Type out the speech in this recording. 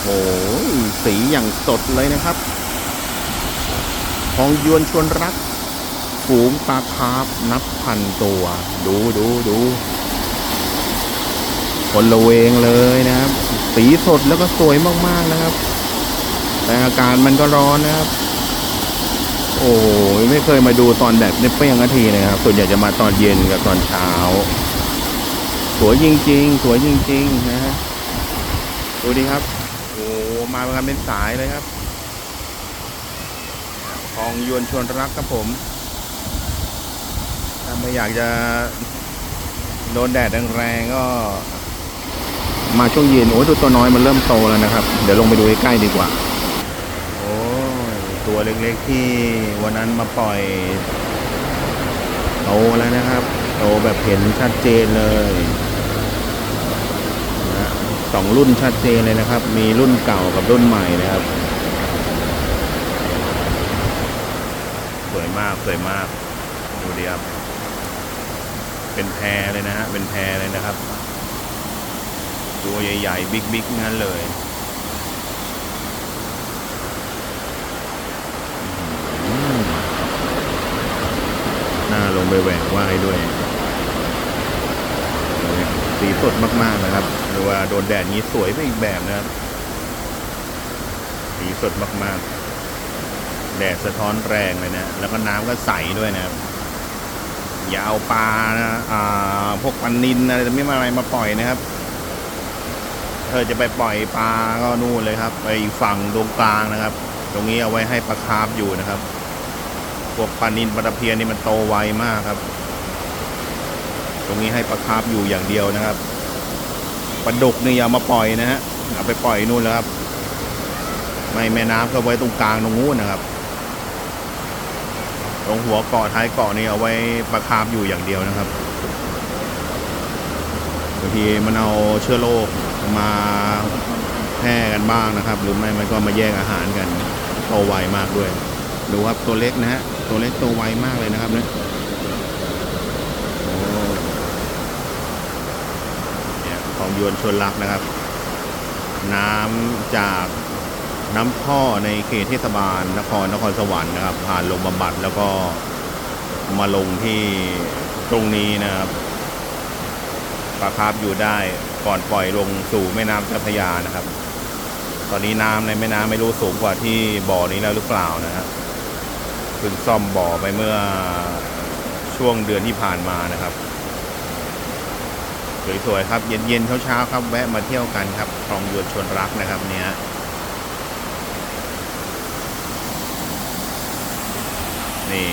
โห สีอย่างสดเลยนะครับ ทองยวนชวนรัก ฝูงปลาคาร์ฟนับพันตัว ดูดูดูคนละเวงเลยนะครับ สีสดแล้วก็สวยมากๆนะครับ แต่อากาศมันก็ร้อนนะครับ โอ้โหไม่เคยมาดูตอนแดดในเปรี้ยงนาทีนะครับ ส่วนใหญ่จะมาตอนเย็นกับตอนเช้า สวยจริงๆ สวยจริง ๆ นะฮะดูดิครับ โอ้มากันเป็นสายเลยครับทองยวนชวนรักครับผมถ้าไม่อยากจะโดนแดดแรงๆก็ มาช่วงเย็นโอ้ตัวตัวน้อยมันเริ่มโตแล้วนะครับ เดี๋ยวลงไปดูใกล้ดีกว่า โอ้ตัวเล็กๆที่วันนั้นมาปล่อยโตแล้วนะครับ โตแบบเห็นชัดเจนเลย สองรุ่นชัดเจนเลยนะครับ มีรุ่นเก่ากับรุ่นใหม่นะครับ สวยมากสวยมาก ดูดีครับ เป็นแพรเลยนะฮะ เป็นแพรเลยนะครับ ตัวใหญ่ๆ บิ๊กๆ งั้นเลยน่าลงไปแหวกว่ายด้วย สีสดมากๆนะครับหรือว่าโดนแดดนี้สวยไปอีกแบบนะครับ สีสดมากๆ แดดสะท้อนแรงเลยนะ แล้วก็น้ำก็ใสด้วยนะครับ อย่าเอาปลานะอ่าพวกปลานินอะไรไม่มาอะไรมาปล่อยนะครับเธอจะไปปล่อยปลาก็นู่นเลยครับ ไปอีกฝั่งตรงกลางนะครับ ตรงนี้เอาไว้ให้ปลาคาร์ฟอยู่นะครับ พวกปลานินปลาตะเพียนนี่มันโตไวมากครับ ตรงนี้ให้ปลาคาร์ฟอยู่อย่างเดียวนะครับปลาดุกนี่อย่ามาปล่อยนะฮะเอาไปปล่อยนู่นแล้วครับไม่แม่น้ำก็ไว้ตรงกลางตรงนู้นนะครับ ตรงหัวเกาะท้ายเกาะนี่เอาไว้ปลาคาร์ฟอยู่อย่างเดียวนะครับบางทีมันเอาเชื้อโรคมาแพร่กันบ้างนะครับ หรือไม่มันก็มาแย่งอาหารกันโตไวมากด้วย ดูครับตัวเล็กนะฮะตัวเล็กโตไวมากเลยนะครับเนี่ยโอ้เนี่ย ของยวนชนรักนะครับ น้ำจากน้ำท่อในเขตเทศบาลนครนครสวรรค์นะครับ ผ่านลงบำบัดแล้วก็มาลงที่ตรงนี้นะครับปลาคาร์ฟอยู่ได้ก่อนปล่อยลงสู่แม่น้ำเจ้าพระยานะครับ ตอนนี้น้ำในแม่น้ำไม่รู้สูงกว่าที่บ่อนี้แล้วหรือเปล่านะครับเพิ่งซ่อมบ่อไปเมื่อช่วงเดือนที่ผ่านมานะครับ สวยๆครับ เย็นๆเช้าๆครับ แวะมาเที่ยวกันครับคลองยวนชวนรักนะครับเนี้ยนี่